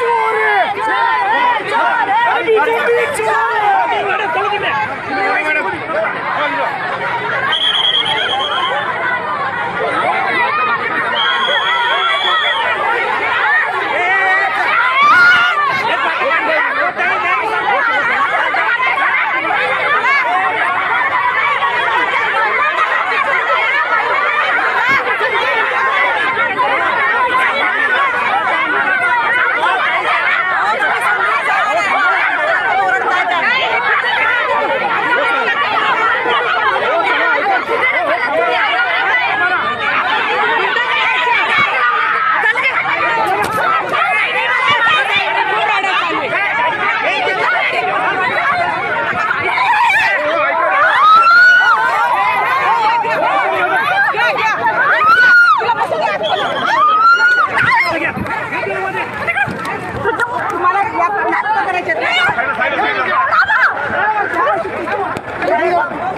চোর চোর চোর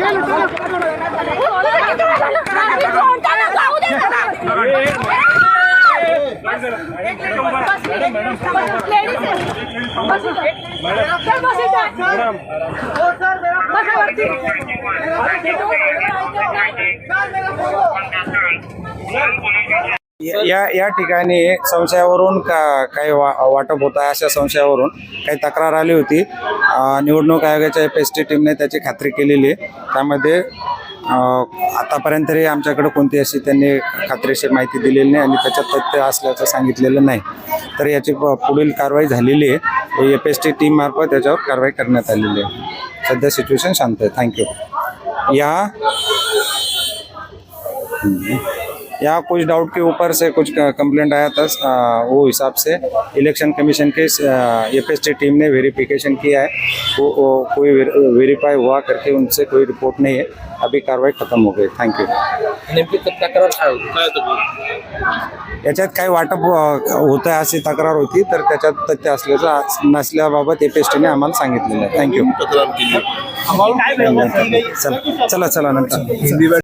मैडम या या ठिकाणी संशयावरून का काही वा वाटप होत आहे अशा संशयावरून काही तक्रार आली होती. निवडणूक आयोगाच्या एफ एस टी टीमने त्याची खात्री केलेली आहे. त्यामध्ये आतापर्यंत तरी आमच्याकडे कोणती अशी त्यांनी खात्रीशीर माहिती दिलेली नाही आणि त्याच्यात तथ्य असल्याचं सांगितलेलं नाही. तर याची प- पुढील कारवाई झालेली आहे. एफ एस टी टीम मार्फत त्याच्यावर कारवाई करण्यात आलेली आहे. सध्या सिच्युएशन शांत आहे. थँक्यू या यहाँ कुछ डाउट के ऊपर से कुछ कंप्लेंट आया था वो हिसाब से इलेक्शन कमीशन के एफ एस टी टीम ने वेरिफिकेशन किया है। वो, वो कोई वेरीफाई हुआ करके उनसे कोई रिपोर्ट नहीं है। अभी कार्रवाई खत्म हो गई। थँक्यू नेमकी तक्रार काय होती? काय होतं? याच्यात काही वाटप होतं आहे अशी तक्रार होती तर त्याच्यात तथ्य असल्याचं नसल्याबाबत एफ एस टीने आम्हाला सांगितलेलं आहे. थँक्यू तक्रार केली? चला चला चला नंतर